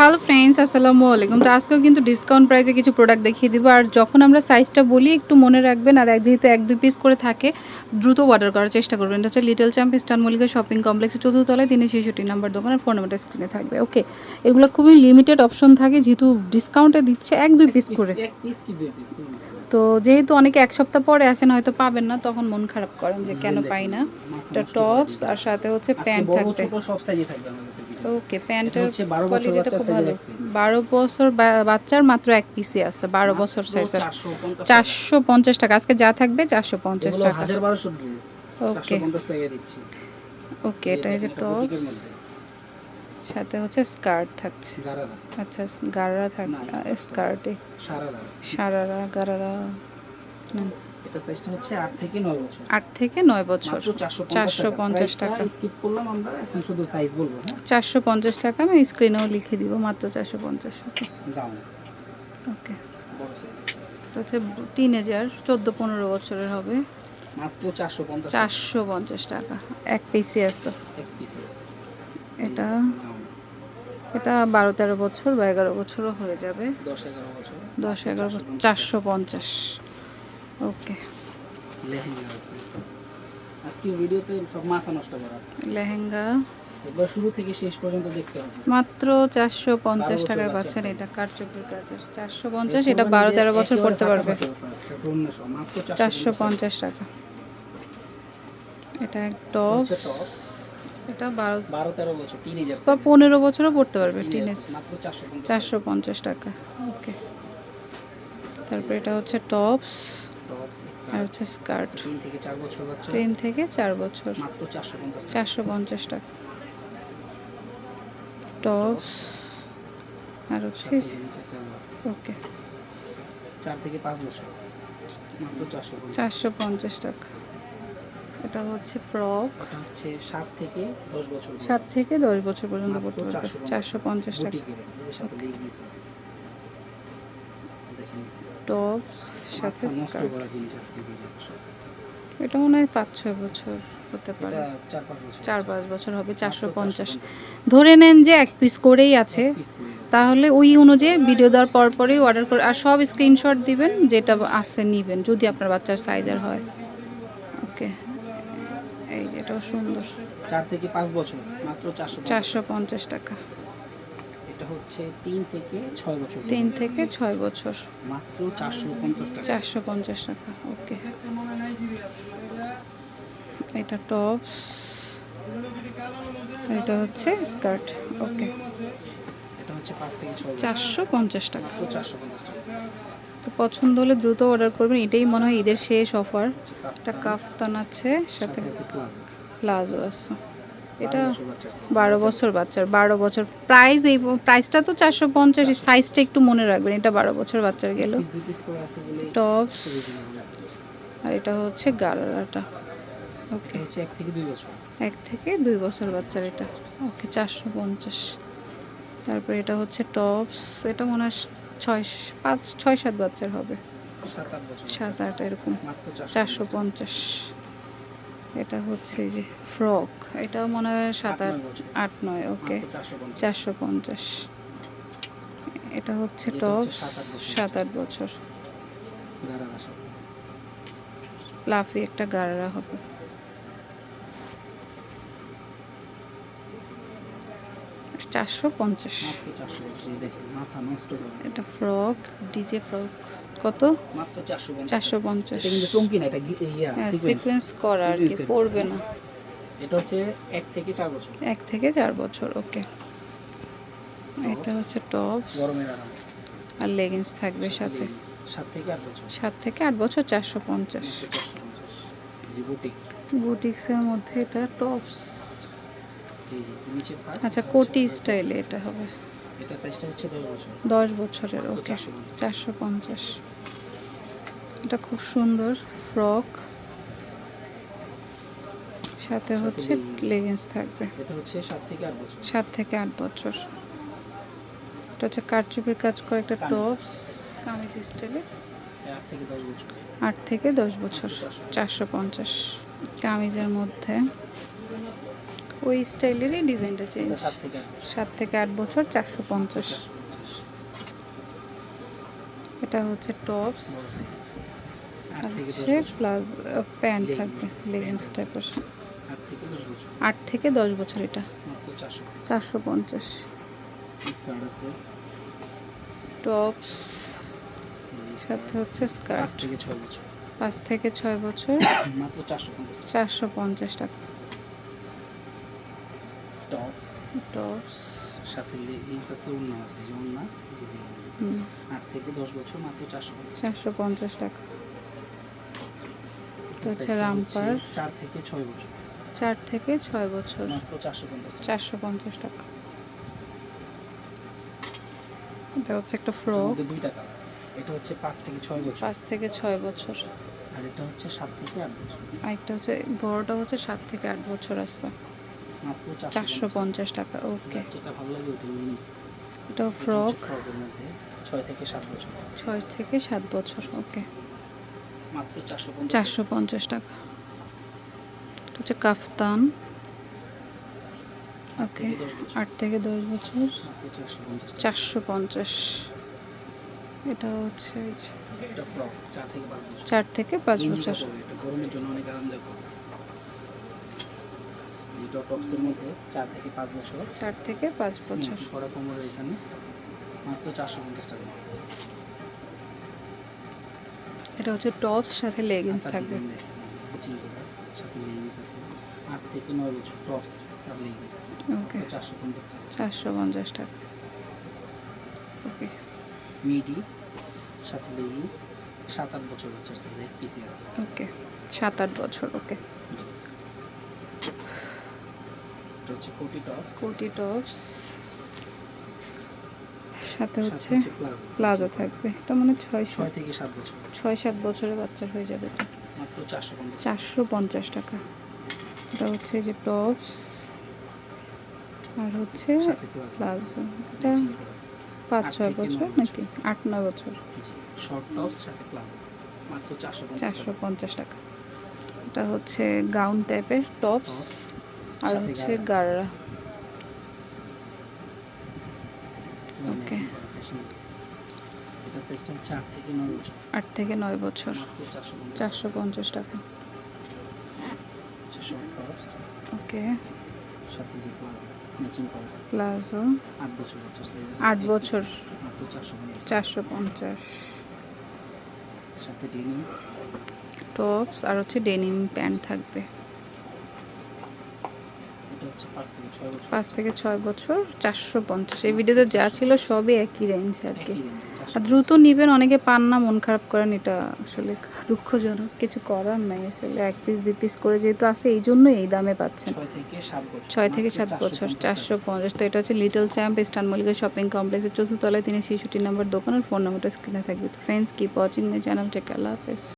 Hello friends আসসালামু আলাইকুম। তো আজকেও কিন্তু ডিসকাউন্ট প্রাইসে কিছু প্রোডাক্ট দেখিয়ে দিব। আর যখন আমরা সাইজটা বলি একটু মনে রাখবেন আর এক যেহেতু এক দুই পিস করে থাকে দ্রুত অর্ডার করার চেষ্টা করবেন। এটা হচ্ছে little champ Eastern Mallika shopping কমপ্লেক্সের চতুর্থতলায় তিনি ছেষট্টি নাম্বার দোকানের ফোন নাম্বারটা স্ক্রিনে থাকবে। ওকে এগুলো খুবই লিমিটেড অপশন থাকে যেহেতু ডিসকাউন্টে দিচ্ছে এক দুই পিস করে। পিস পিস তো যেহেতু অনেকে এক সপ্তাহ পরে আসেন হয়তো পাবেন না তখন মন খারাপ করেন যে কেন পাই না। এটা টপস আর সাথে হচ্ছে প্যান্ট থাকবে। সব সাইজে থাকবে আমাদের কাছে ওকে প্যান্টের হচ্ছে 12 বছর কোয়ালিটিটা খুব ভালো। বারো বছর বাচ্চার মাত্র এক পিসই আছে বারো বছর সাইজের 450 টাকা। চারশো পঞ্চাশ টাকা আজকে যা থাকবে চারশো পঞ্চাশ টাকা। 1200 ড্রেস ওকে 450 টাকা দিচ্ছি। ওকে এটা হচ্ছে টপ বুটিকের মধ্যে। সাথে হচ্ছে স্কার্ট থাকছে। আচ্ছা গাররা skirt, স্কার্টে সারারা। সারারা গারারা। এটা সাইজটা হচ্ছে 8 থেকে 9 বছর। আট থেকে নয় বছর। মাত্র 450 450 টাকা। স্কিপ করলাম আমরা এখন শুধু সাইজ বলব হ্যাঁ? চারশো পঞ্চাশ টাকা আমি স্ক্রিনেও লিখে দিব মাত্র চারশো পঞ্চাশ টাকা। Gown okay. বড় সাইজ এটা হচ্ছে টিনেজার চোদ্দ পনেরো বছরের হবে। মাত্র 450 টাকা। চারশো পঞ্চাশ টাকা। এক পিসি আছে। এক পিস আছে। এটা এটা বারো তেরো বছর বা এগারো বছরও হয়ে যাবে। 10 11 বছর। দশ এগারো বছর চারশো পঞ্চাশ। ওকে। লেহেঙ্গা আছে আজকে ভিডিওতে সব মাথা নষ্ট করা। লেহেঙ্গা। একবার শুরু থেকে শেষ পর্যন্ত দেখতে হবে। মাত্র চারশো পঞ্চাশ বছর টাকায় বাচ্চা পাচ্ছেন এটা কারচুপির কাজের চারশো পঞ্চাশ এটা বারো তেরো বছর পড়তে পারবে। চারশো পঞ্চাশ। টাকা। এটা এক টপ। এটা বারো বারো তেরো বছর টিনেজার বা পনেরো বছরও পড়তে পারবে টিনেজ চারশো পঞ্চাশ টাকা। ওকে তারপর এটা হচ্ছে টপস আর হচ্ছে স্কার্ট তিন থেকে চার বছর চারশো পঞ্চাশ টাকা। টপস আর হচ্ছে। ওকে চার থেকে পাঁচ বছর। চারশো পঞ্চাশ টাকা। এটা হচ্ছে ফ্রক। হচ্ছে সাত থেকে দশ বছর সাত থেকে দশ বছর পর্যন্ত পড়তে পারবে। চারশো পঞ্চাশ টাকা। টপস সাথে। এটা মনে হয় পাঁচ ছয় বছর হতে পারে। চার পাঁচ বছর হবে চারশো পঞ্চাশ। ধরে নেন যে এক পিস করেই আছে। তাহলে ওই অনুযায়ী ভিডিও দেওয়ার পর পরই অর্ডার করে আর সব স্ক্রিনশট দিবেন যেটা আছে নিবেন যদি আপনার বাচ্চার সাইজের হয়। ওকে এই যে এটাও সুন্দর। চার থেকে পাঁচ বছর মাত্র চারশো চারশো পঞ্চাশ টাকা। এটা হচ্ছে তিন থেকে ছয় বছর। তিন থেকে ছয় বছর। মাত্র চারশো পঞ্চাশ টাকা। চারশো পঞ্চাশ টাকা ওকে। এটা টপস। এটা হচ্ছে স্কার্ট ওকে। এটা হচ্ছে পাঁচ থেকে ছয় চারশো পঞ্চাশ টাকা। চারশো পঞ্চাশ টাকা। তো পছন্দ হলে দ্রুত অর্ডার করবেন। এটাই মনে হয় ঈদের শেষ অফার একটা কাফতান আছে সাথে প্লাজো আছে। এটা বারো বছর বাচ্চার বারো বছর। প্রাইস এই প্রাইসটা তো চারশো পঞ্চাশ সাইজটা একটু মনে রাখবেন এটা বারো বছর বাচ্চার গেল। টপস আর এটা হচ্ছে গালাটা ওকে এক থেকে দুই বছর। এক থেকে দুই বছর বাচ্চার এটা। ওকে চারশো পঞ্চাশ। তারপরে এটা হচ্ছে টপস এটা মনে হয় ছয় পাঁচ ছয় সাত বাচ্চার হবে। সাত আট এরকম। চারশো পঞ্চাশ। এটা হচ্ছে যে ফ্রক। এটা মনে হয় সাত আট আট নয় ওকে। চারশো পঞ্চাশ। এটা হচ্ছে টপ। সাত আট বছর। লাফি একটা গাড়া হবে। চারশো পঞ্চাশ। এটা ফ্রক ডিজে ফ্রক কত? চারশো পঞ্চাশ। চমকি না এটা সিকোয়েন্স সিকোয়েন্স করা আর কি পড়বে না। এটা হচ্ছে এক থেকে চার বছর। এক থেকে চার বছর ওকে। এটা হচ্ছে টপ গরমের আর লেগিংস থাকবে সাথে। সাত থেকে আট বছর। সাত থেকে আট বছর চারশো পঞ্চাশ। জি বুটিক্সের মধ্যে এটা টপস এই যে নিচে part, আচ্ছা কোটি স্টাইলে এটা হবে। এটা সাইজটা হচ্ছে দশ বছর। দশ বছরের ওকে চারশো পঞ্চাশ। চারশো পঞ্চাশ। এটা খুব সুন্দর ফ্রক সাথে হচ্ছে। লেগিংস। থাকবে। এটা হচ্ছে সাত থেকে আট বছর। সাত থেকে আট বছর। এটা হচ্ছে কারচুপির কাজ করে একটা টপস কামিজ স্টাইলে আট থেকে দশ বছর। আট থেকে দশ বছর। চারশো চারশো পঞ্চাশ। কামিজের মধ্যে। ওই স্টাইলেরই ডিজাইনটা চেঞ্জ সাত থেকে আট বছর। চারশো পঞ্চাশ। এটা হচ্ছে টপস হচ্ছে প্লাস প্যান্ট থাকবে লেগিংস টাইপের আট থেকে দশ বছর। এটা। চারশো পঞ্চাশ। টপস সাথে হচ্ছে স্কার্ট পাঁচ থেকে ছয় বছর। চারশো পঞ্চাশ টাকা। টপস টপস সাথে লেগিংস আছে আছে যে আট থেকে দশ বছর মাত্র চারশো চারশো পঞ্চাশ টাকা। চার থেকে ছয় বছর। চার থেকে ছয় বছর। মাত্র চারশো পঞ্চাশ চারশো পঞ্চাশ টাকা। এটা হচ্ছে একটা ফ্রক। মধ্যে দুইটা কালার। এটা হচ্ছে পাঁচ থেকে ছয় বছর। পাঁচ থেকে ছয় বছর। আর এটা হচ্ছে সাত থেকে আট বছর। হচ্ছে বড়টা হচ্ছে সাত থেকে আট বছর মাত্র চারশো পঞ্চাশ টাকা ওকে যেটা ভালো লাগে ওটা নিয়ে নিতে এটা ফ্রক ছয় থেকে সাত বছর। ছয় থেকে সাত বছর ওকে মাত্র চারশো পঞ্চাশ টাকা। এটা হচ্ছে কাফতান। ওকে আট থেকে দশ বছর। চারশো পঞ্চাশ এটা হচ্ছে চার থেকে পাঁচ বছর। চার থেকে পাঁচ বছর। গরমের জন্য অনেক আরামদায়ক টপসের মধ্যে চার থেকে পাঁচ বছর। চার থেকে পাঁচ বছর। করা কোমরের এখানে। মাত্র চারশো পঞ্চাশ টাকা। এটা হচ্ছে টপস সাথে লেগিংস থাকবে। সাথে লেগিংস আছে। আট থেকে নয় বছর টপস আর লেগিংস ওকে চারশো পঞ্চাশ টাকা। চারশো পঞ্চাশ টাকা। ওকে মিডি সাথে লেগিংস সাত আট বছর বাচ্চার সাথে পিসি আছে। ওকে সাত আট বছর ওকে এটা হচ্ছে কোটি টপস। কোটি টপস। সাথে হচ্ছে প্লাজো। থাকবে। এটা মানে ছয় ছয় থেকে সাত বছর। ছয় সাত বছরের বাচ্চার হয়ে যাবে এটা। মাত্র চারশো পঞ্চাশ চারশো পঞ্চাশ টাকা। এটা হচ্ছে যে টপস। আর হচ্ছে প্লাজো। এটা পাঁচ ছয় বছর নাকি? আট নয় বছর। শর্ট টপস সাথে প্লাজো। মাত্র চারশো পঞ্চাশ চারশো পঞ্চাশ টাকা। এটা হচ্ছে গাউন টাইপের টপস। আর হচ্ছে গাড়রা। এটা সাইজটা হচ্ছে আট থেকে নয় বছর। থেকে চারশো পঞ্চাশ টাকা। ওকে। সাথে যে প্লাজো ম্যাচিং করা প্লাজো আট বছর চারশো পঞ্চাশ সাথে ডেনিম টপস আর হচ্ছে ডেনিম প্যান্ট থাকবে। পাঁচ থেকে ছয় বছর। চারশো পঞ্চাশ। এই ভিডিওতে যা ছিল সবই একই রেঞ্জ আর কি। আর দ্রুত নিবেন অনেকে পান না মন খারাপ করেন এটা আসলে দুঃখজনক। কিছু করার নাই আসলে এক পিস দুই পিস করে যেহেতু আছে এই জন্য এই দামে পাচ্ছেন। ছয় থেকে সাত বছর ছয় থেকে মাত্র সাত 450 বছর টাকা। চারশো পঞ্চাশ। তো এটা হচ্ছে little champ Eastern Mallika shopping কমপ্লেক্সের চতুর্থ তলায় তিনি শিশুটি নাম্বার দোকানের ফোন নাম্বারটা স্ক্রিনে থাকবে। তো friends keep watching my channel take আল্লাহ হাফেজ